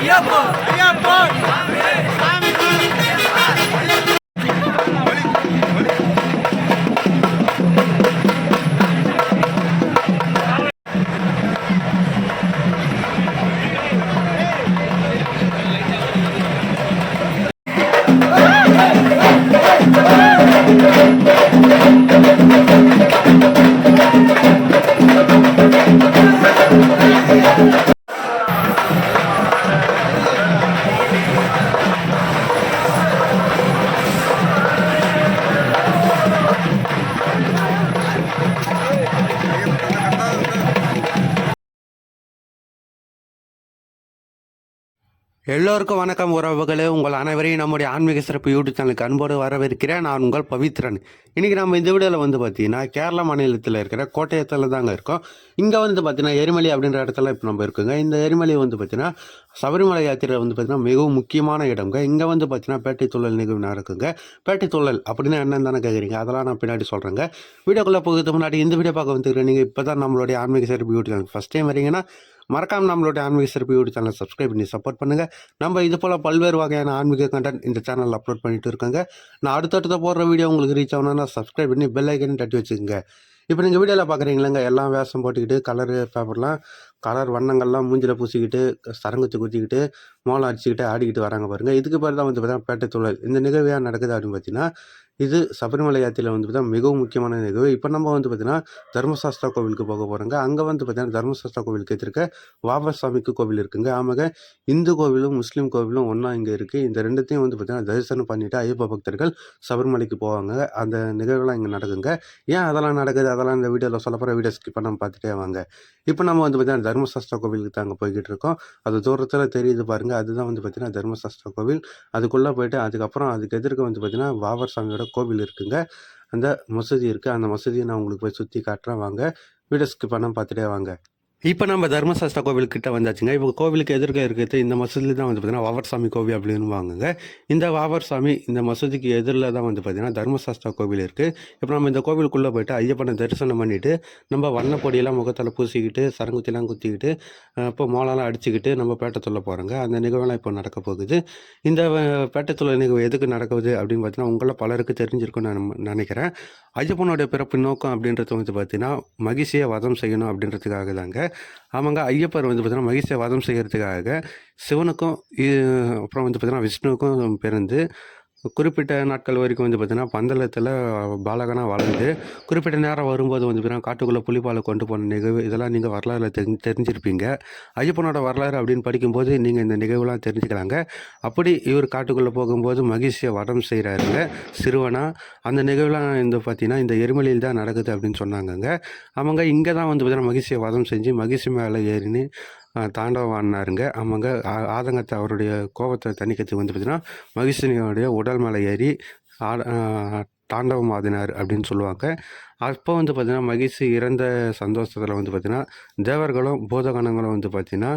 ¡Ayapón! ¡Ayapón! எல்லோருக்கும் வணக்கம் உறவுகளே. உங்கள் அனைவரையும் நம்முடைய ஆன்மீக சிறப்பு யூடியூப் சேனலுக்கு அன்போடு வரவேற்கிறேன். நான் உங்கள் பவித்ரன். இன்றைக்கி நம்ம இந்த வீடியோவில் வந்து பார்த்தீங்கன்னா கேரளா மாநிலத்தில் இருக்கிற கோட்டயத்தில் தாங்க இருக்கோம். இங்கே வந்து பார்த்திங்கன்னா எரிமலை அப்படின்ற இடத்துல இப்போ நம்ம இருக்குங்க. இந்த எரிமலை வந்து பார்த்தீங்கன்னா சபரிமலை யாத்திரை வந்து பார்த்தீங்கன்னா மிகவும் முக்கியமான இடம்ங்க. இங்கே வந்து பார்த்திங்கன்னா பேட்டை தொழில் நிகழ்வு நடக்குங்க பேட்டை தொழில் அப்படின்னா என்னன்னு தானே கேட்குறீங்க அதெல்லாம் நான் பின்னாடி சொல்கிறேங்க வீடியோக்குள்ளே போகிறதுக்கு முன்னாடி இந்த வீடியோ பார்க்க வந்துருக்கேன் நீங்கள் இப்போ தான் நம்மளுடைய ஆன்மீக சிறப்பு யூடியூப் சேனல் ஃபஸ்ட் டைம் வரீங்கன்னா மறக்காமல் நம்மளுடைய ஆன்மீக சிறப்பு யூடியூப் சேனலை சப்ஸ்கிரைப் பண்ணி சப்போர்ட் பண்ணுங்கள் நம்ம இது போல் பல்வேறு வகையான ஆன்மீக கண்டென்ட் இந்த சேனலில் அப்லோட் பண்ணிட்டு இருக்காங்க. நான் அடுத்தடுத்த போடுற வீடியோ உங்களுக்கு ரீச் ஆகணும்னா சப்ஸ்கிரைப் பண்ணி பெல் ஐக்கன் தட்டி வச்சுக்கோங்க. இப்போ நீங்கள் வீடியோவில் பார்க்குறீங்களேங்க எல்லாம் வேஷம் போட்டுக்கிட்டு கலரு பேப்பர்லாம் கலர் வண்ணங்கள்லாம் மூஞ்சில் பூசிக்கிட்டு சரங்குத்தி குத்திக்கிட்டு மோளம் அடிச்சுக்கிட்டு ஆடிக்கிட்டு வராங்க பாருங்கள் இதுக்கு பேர் தான் வந்து பார்த்தீங்கன்னா பேட்டை தொழில் இந்த நிகழ்வு ஏன் நடக்குது அப்படின்னு பார்த்தீங்கன்னா இது சபரிமலை யாத்திரையில் வந்து பார்த்தீங்கன்னா மிகவும் முக்கியமான நிகழ்வு. இப்போ நம்ம வந்து பார்த்தீங்கன்னா தர்மசாஸ்திரா கோவிலுக்கு போக போகிறோங்க அங்கே வந்து பார்த்தீங்கன்னா தர்மசாஸ்திரா கோவிலுக்கு எதிர்க்க வாபர் சாமிக்கு கோவில் இருக்குங்க. ஆமாங்க. இந்து கோவிலும் முஸ்லீம் கோவிலும் ஒன்றா இங்கே இருக்குது இந்த ரெண்டுத்தையும் வந்து பார்த்தீங்கன்னா தரிசனம் பண்ணிவிட்டு ஐயப்ப பக்தர்கள் சபரிமலைக்கு போவாங்க. அந்த நிகழ்வுலாம் இங்கே நடக்குங்க. ஏன் அதெல்லாம் நடக்குது? அதெல்லாம் இந்த வீடியோவில் சொல்ல போகிற வீடியோ ஸ்கிப் பண்ணாமல் பார்த்துட்டே வாங்க. இப்போ நம்ம வந்து பார்த்தீங்கன்னா தர்மசாஸ்திரா கோவிலுக்கு தாங்க போய்கிட்டு இருக்கோம். அது தூரத்தில் தெரியுது பாருங்கள் அதுதான் வந்து பார்த்தீங்கன்னா தர்மசாஸ்திரா கோவில். அதுக்குள்ளே போயிட்டு அதுக்கப்புறம் அதுக்கு எதிர்க்க வந்து பார்த்தீங்கன்னா வாவர் சாமியோட கோவில் இருக்குங்க. அந்த மசூதி இருக்குது அந்த மசூதியை நான் உங்களுக்கு போய் சுற்றி காட்டுறேன். வாங்க. வீடியோ ஸ்கிப் பண்ணாமல் பார்த்துட்டே வாங்க. இப்போ நம்ம தர்மசாஸ்திரா கோவிலுக்கிட்ட வந்தாச்சுங்க. இப்போ கோவிலுக்கு எதிர்க்க இருக்கிறது இந்த மசூதி தான் வந்து பார்த்தீங்கன்னா வாவர் சாமி கோவில் அப்படின்னு வாங்குங்க இந்த வாவர் சாமி இந்த மசூதிக்கு எதிரில் தான் வந்து பார்த்தீங்கன்னா தர்மசாஸ்திரா கோவில் இருக்குது இப்போ நம்ம இந்த கோவிலுக்குள்ளே போயிட்டு ஐயப்பனை தரிசனம் பண்ணிவிட்டு நம்ம வண்ணப்பொடியெல்லாம் முகத்தில் பூசிக்கிட்டு சரங்குத்திலாம் குத்திக்கிட்டு இப்போ மோளெல்லாம் அடிச்சுக்கிட்டு நம்ம பேட்டத்துள்ள போகிறோங்க அந்த நிகழ்வெல்லாம் இப்போ நடக்க போகுது. இந்த பேட்டத்துள்ள நிகழ்வு எதுக்கு நடக்குது அப்படின்னு பார்த்தீங்கன்னா உங்களை பலருக்கு தெரிஞ்சிருக்கும்னு நான் நினைக்கிறேன். ஐயப்பனுடைய பிறப்பு நோக்கம் அப்படின்றது வந்து பார்த்தீங்கன்னா மகிழ்ச்சியை வதம் செய்யணும் அப்படின்றதுக்காக தாங்க ஆமாங்க ஐயப்பர் வந்து பார்த்தீங்கன்னா மகிஷை வதம் செய்கிறதுக்காக சிவனுக்கும் அப்புறம் வந்து பார்த்தீங்கன்னா விஷ்ணுவுக்கும் பிறந்து குறிப்பிட்ட நாட்கள் வரைக்கும் வந்து பார்த்தீங்கன்னா பந்தளத்தில் பாலகனாக வளர்ந்து குறிப்பிட்ட நேரம் வரும்போது வந்து பார்த்தீங்கன்னா காட்டுக்குள்ளே புலிப்பாலை கொண்டு போன நிகழ்வு இதெல்லாம் நீங்கள் வரலாறுல தெரி தெரிஞ்சிருப்பீங்க. ஐயப்பனோட வரலாறு அப்படின்னு படிக்கும்போது நீங்கள் இந்த நிகழ்வுலாம் தெரிஞ்சுக்கலாங்க. அப்படி இவர் காட்டுக்குள்ளே போகும்போது மகிழ்ச்சியை வடம் செய்கிறாருங்க சிறுவனா அந்த நிகழ்வுலாம் இந்த பார்த்தீங்கன்னா இந்த எருமலையில் தான் நடக்குது அப்படின்னு சொன்னாங்கங்க. அவங்க இங்கே தான் வந்து பார்த்தீங்கன்னா மகிழ்ச்சியை வதம் செஞ்சு மகிழ்ச்சி மேலே ஏறினு தாண்டவம் ஆடினாருங்க அவங்க ஆதங்கத்தை அவருடைய கோபத்தை தணிக்கிறதுக்கு வந்து பார்த்தீங்கன்னா மகிஷினியோடைய உடல் மலை ஏறி ஆட தாண்டவம் ஆதினார் அப்படின்னு சொல்லுவாங்க. அப்போ வந்து பார்த்திங்கன்னா மகிழ்ச்சி இறந்த சந்தோஷத்தில் வந்து பார்த்திங்கன்னா தேவர்களும் பூதகணங்களும் வந்து பார்த்திங்கன்னா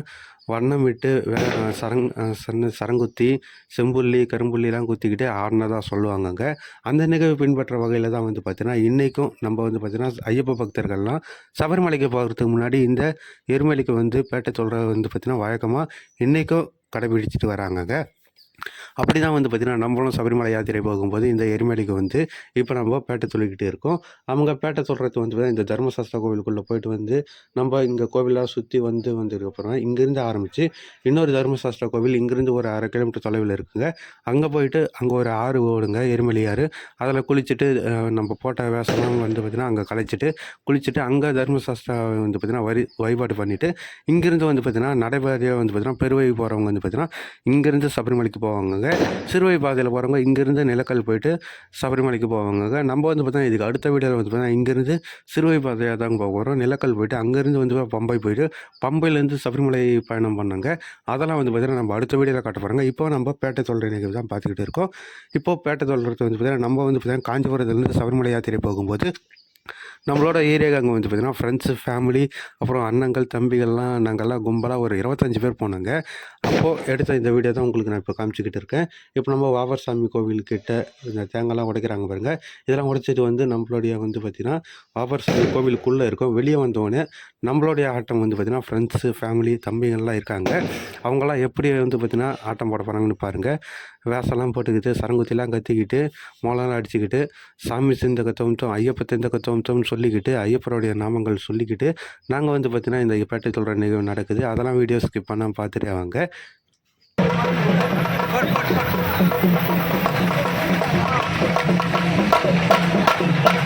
வண்ணம் விட்டு வே சரங் சன் சன்னு சரங்குத்தி செம்புள்ளி கரும்புள்ளிலாம் குத்திக்கிட்டு ஆடினதாக சொல்லுவாங்கங்க. அந்த நிகழ்வு பின்பற்ற வகையில் தான் வந்து பார்த்தீங்கன்னா இன்றைக்கும் நம்ம வந்து பார்த்திங்கன்னா ஐயப்ப பக்தர்கள்லாம் சபரிமலைக்கு போகிறதுக்கு முன்னாடி இந்த எருமலைக்கு வந்து பேட்டை சொல்கிறது வந்து பார்த்திங்கன்னா வழக்கமாக இன்றைக்கும் கடைபிடிச்சிட்டு வராங்கங்க. அப்படி தான் வந்து பார்த்திங்கன்னா நம்மளும் சபரிமலை யாத்திரை போகும்போது இந்த எரிமலைக்கு வந்து இப்போ நம்ம பேட்டை சொல்லிக்கிட்டு இருக்கோம். அவங்க பேட்டை சொல்கிறது வந்து பார்த்தீங்கன்னா இந்த தர்மசாஸ்திரா கோவிலுக்குள்ளே போயிட்டு வந்து நம்ம இங்கே கோவிலாக சுற்றி வந்து வந்ததுக்கப்புறம் இங்கேருந்து ஆரம்பித்து இன்னொரு தர்மசாஸ்திரா கோவில் இங்கேருந்து ஒரு அரை கிலோமீட்டர் தொலைவில் இருக்குங்க. அங்கே போயிட்டு அங்கே ஒரு ஆறு ஓடுங்க எரிமலை ஆறு. அதில் குளிச்சுட்டு நம்ம போட்ட வேஷம்லாம் வந்து பார்த்திங்கன்னா அங்கே கலைச்சிட்டு குளிச்சுட்டு அங்கே தர்மசாஸ்திரா வந்து பார்த்திங்கன்னா வரி வழிபாடு பண்ணிவிட்டு இங்கேருந்து வந்து பார்த்திங்கன்னா நடைபாதையாக வந்து பார்த்திங்கன்னா பெருவை போகிறவங்க வந்து பார்த்திங்கன்னா இங்கேருந்து சபரிமலைக்கு போவாங்க போவாங்க. சிறுவை பாதையில் போகிறவங்க இங்கேருந்து நிலக்கல் போயிட்டு சபரிமலைக்கு போவாங்கங்க. நம்ம வந்து பார்த்தீங்கன்னா இதுக்கு அடுத்த வீடியோவில் வந்து பார்த்தீங்கன்னா இங்கேருந்து சிறுவை பாதையாக தான் போக போகிறோம் நிலக்கல் போயிட்டு அங்கேருந்து வந்து பம்பை போயிட்டு பம்பையிலேருந்து சபரிமலை பயணம் பண்ணாங்க. அதெல்லாம் வந்து பார்த்தீங்கன்னா நம்ம அடுத்த வீடியோவில் காட்ட போகிறாங்க இப்போ நம்ம பேட்டை தொல்ற நிகழ்வு தான் பார்த்துக்கிட்டு இருக்கோம். இப்போ பேட்டை தொல்றது வந்து பார்த்தீங்கன்னா நம்ம வந்து பார்த்தீங்கன்னா காஞ்சிபுரத்துலேருந்து சபரிமலை யாத்திரை போகும்போது நம்மளோட ஏரியாவுக்கு அங்கே வந்து பார்த்திங்கன்னா ஃப்ரெண்ட்ஸு ஃபேமிலி அப்புறம் அண்ணங்கள் தம்பிகள்லாம் நாங்கள்லாம் கும்பலாக ஒரு இருபத்தஞ்சி பேர் போனாங்க. அப்போது எடுத்த இந்த வீடியோ தான் உங்களுக்கு நான் இப்போ காமிச்சிக்கிட்டு இருக்கேன். இப்போ நம்ம வாவர் சாமி கோவில்கிட்ட இந்த தேங்காய்லாம் உடைக்கிறாங்க பாருங்கள் இதெல்லாம் உடைச்சிட்டு வந்து நம்மளுடைய வந்து பார்த்திங்கன்னா வாவர் சாமி கோவிலுக்குள்ளே இருக்கும். வெளியே வந்தோடனே நம்மளுடைய ஆட்டம் வந்து பார்த்திங்கன்னா ஃப்ரெண்ட்ஸு ஃபேமிலி தம்பிகள்லாம் இருக்காங்க. அவங்களாம் எப்படி வந்து பார்த்திங்கன்னா ஆட்டம் போட போகிறாங்கன்னு பாருங்கள் வேஷம்லாம் போட்டுக்கிட்டு சரங்குத்திலாம் கத்திக்கிட்டு மோளம்லாம் அடிச்சுக்கிட்டு சாமி சிந்த கத்தவம்த்தம் ஐயப்ப திந்த கத்தவம்த்தம்னு சொல்லிக்கிட்டு ஐயப்பருடைய நாமங்கள் சொல்லிக்கிட்டு நாங்கள் வந்து பார்த்திங்கன்னா இந்த பேட்டை சொல்கிற நிகழ்வு நடக்குது. அதெல்லாம் வீடியோ ஸ்கிப் பண்ணாமல் பார்த்துட்டே வாங்க. சாமி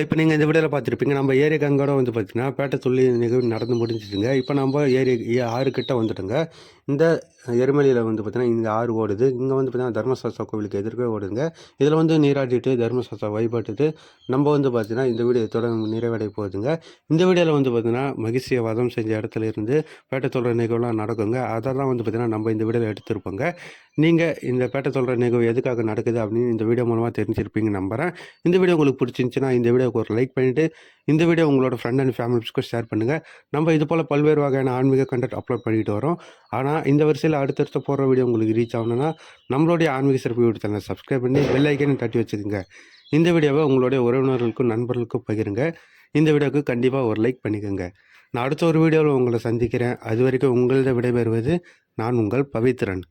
ஒருவேளை இப்போ நீங்கள் இந்த வீடியோவில் பார்த்துருப்பீங்க. நம்ம ஏரி கங்கோட வந்து பார்த்தீங்கன்னா பேட்டை துள்ளி நிகழ்வு நடந்து முடிஞ்சிச்சுங்க இப்போ நம்ம ஏரி ஏ- ஆறு கிட்ட வந்துட்டோங்க. இந்த எருமலியில் வந்து பார்த்திங்கன்னா இங்கே ஆறு ஓடுது. இங்கே வந்து பார்த்திங்கன்னா தர்மசாஸ்தா கோவிலுக்கு எதிர்க்கே ஓடுதுங்க. இதில் வந்து நீராட்டிட்டு தர்மசாஸ்தா வழிபட்டுட்டு நம்ம வந்து பார்த்தீங்கன்னா இந்த வீடியோ தொடர்ந்து நிறைவடைய போகுதுங்க. இந்த வீடியோவில் வந்து பார்த்தீங்கன்னா மகிழ்ச்சியை வதம் செஞ்ச இடத்துல இருந்து பேட்டை சொல்கிற நிகழ்வுலாம் நடக்குங்க. அதெல்லாம் வந்து பார்த்திங்கன்னா நம்ம இந்த வீடியோவில் எடுத்திருப்போங்க. நீங்கள் இந்த பேட்டை சொல்கிற நிகழ்வு எதுக்காக நடக்குது அப்படின்னு இந்த வீடியோ மூலமாக தெரிஞ்சிருப்பீங்க நம்புகிறேன் இந்த வீடியோ உங்களுக்கு பிடிச்சிருந்துச்சுன்னா இந்த வீடியோக்கு ஒரு லைக் பண்ணிவிட்டு இந்த வீடியோ உங்களோட ஃப்ரெண்ட் அண்ட் ஃபேமிலிஸ்க்கும் ஷேர் பண்ணுங்கள் நம்ம இது போல் பல்வேறு வகையான ஆன்மீக கண்டென்ட் அப்லோட் பண்ணிட்டு வரோம். ஆனால் இந்த வரிசையில் அடுத்தடுத்த போடுற வீடியோ உங்களுக்கு ரீச் ஆகணும்னா நம்மளுடைய ஆன்மீக சிறப்பு வீடு சேனலை சப்ஸ்கிரைப் பண்ணி பெல் ஐக்கனை தட்டி வச்சுக்கோங்க. இந்த வீடியோவை உங்களுடைய உறவினர்களுக்கும் நண்பர்களுக்கும் பகிருங்க. இந்த வீடியோவுக்கு கண்டிப்பாக ஒரு லைக் பண்ணிக்கோங்க. நான் அடுத்த ஒரு வீடியோவில் உங்களை சந்திக்கிறேன். அது வரைக்கும் உங்களது விடைபெறுவது நான் உங்கள் பவித்ரன்.